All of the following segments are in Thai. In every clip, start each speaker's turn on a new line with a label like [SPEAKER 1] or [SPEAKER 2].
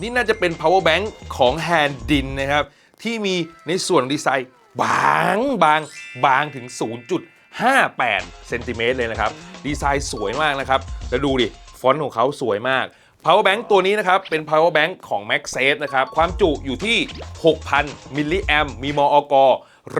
[SPEAKER 1] นี่น่าจะเป็น power bank ของแฮนดินนะครับ ที่มีในส่วนดีไซน์บางบางบางถึง 0.58เซนติเมตรเลยนะครับ ดีไซน์สวยมากนะครับ แล้วดูดิ ฟอนต์ของเขาสวยมาก power bank ตัวนี้นะครับ เป็น power bank ของ MagSafe นะครับ ความจุอยู่ที่ 6,000 มิลลิแอมมีมอก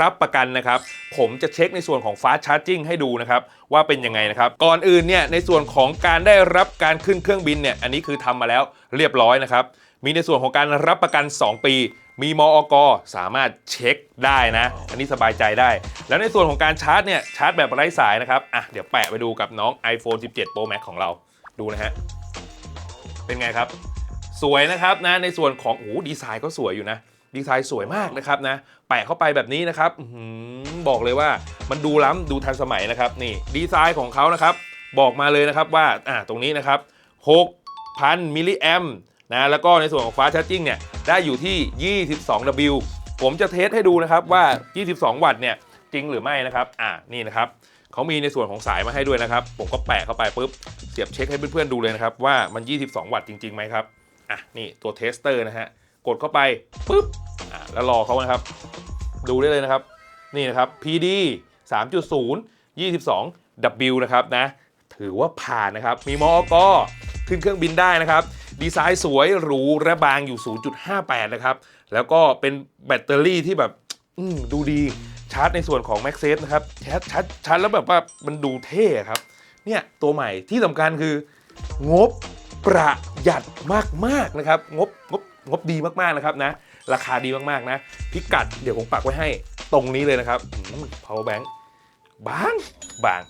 [SPEAKER 1] รับประกันนะครับ ผมจะเช็คในส่วนของ fast charging ให้ดูนะครับ ว่าเป็นยังไงนะครับ ก่อนอื่นเนี่ยในส่วนของการได้รับการขึ้นเครื่องบินเนี่ยอันนี้คือทำมาแล้วเรียบร้อยนะครับ มีในส่วนของการรับประกัน 2 ปี มีมอกสามารถเช็คได้นะ อันนี้สบายใจได้ แล้วในส่วนของการชาร์จเนี่ยชาร์จแบบไร้สายนะครับอะเดี๋ยวแปะไปดูกับน้อง iPhone 17 Pro Max ของเราดูนะฮะเป็นไงครับ สวยนะครับนะในส่วนของโอ้โหดีไซน์ก็สวยอยู่นะดีไซน์สวยมากนะครับนะ แปะเข้าไปแบบนี้นะครับอบอกเลยว่ามันดูล้ำดูทันสมัยนะครับ นี่ดีไซน์ของเขานะครับ บอกมาเลยนะครับว่าอ่าตรงนี้นะครับ 6,000มิลลิแอม นะแล้วก็ในส่วนของฟ้าชาร์จิ่งเนี่ยได้อยู่ที่ 22 W ผมจะเทสให้ดูนะครับว่า 22 วัตต์เนี่ยจริงหรือไม่นะครับอ่านี่นะครับเขามีในส่วนของสายมาให้ด้วยนะครับ ผมก็แปะเข้าไปปุ๊บเสียบเช็คให้เพื่อนๆดูเลยนะครับว่ามัน 22 วัตต์จริงๆไหมครับอะนี่ตัวเทสเตอร์นะฮะกดเข้าไปปุ๊บอะแล้วรอเขานะครับ ดูได้เลยนะครับ นี่นะครับ PD 3.0 22 W นะครับนะถือว่าผ่านนะครับ มีมอกขึ้นเครื่องบินได้นะครับ ดีไซน์สวยหรูและบางอยู่ 0.58 นะครับ แล้วก็เป็นแบตเตอรี่ที่แบบดูดีชาร์จในส่วนของ MagSafe นะครับชาร์จชาร์จชาร์จแล้วแบบว่ามันดูเท่ครับ เนี่ย ตัวใหม่ที่สำคัญคืองบประหยัดมากๆนะครับ งบงบงบดีมากๆนะครับนะ ราคาดีมากๆนะ พิกัดเดี๋ยวผมปักไว้ให้ตรงนี้เลยนะครับ power bank บางบาง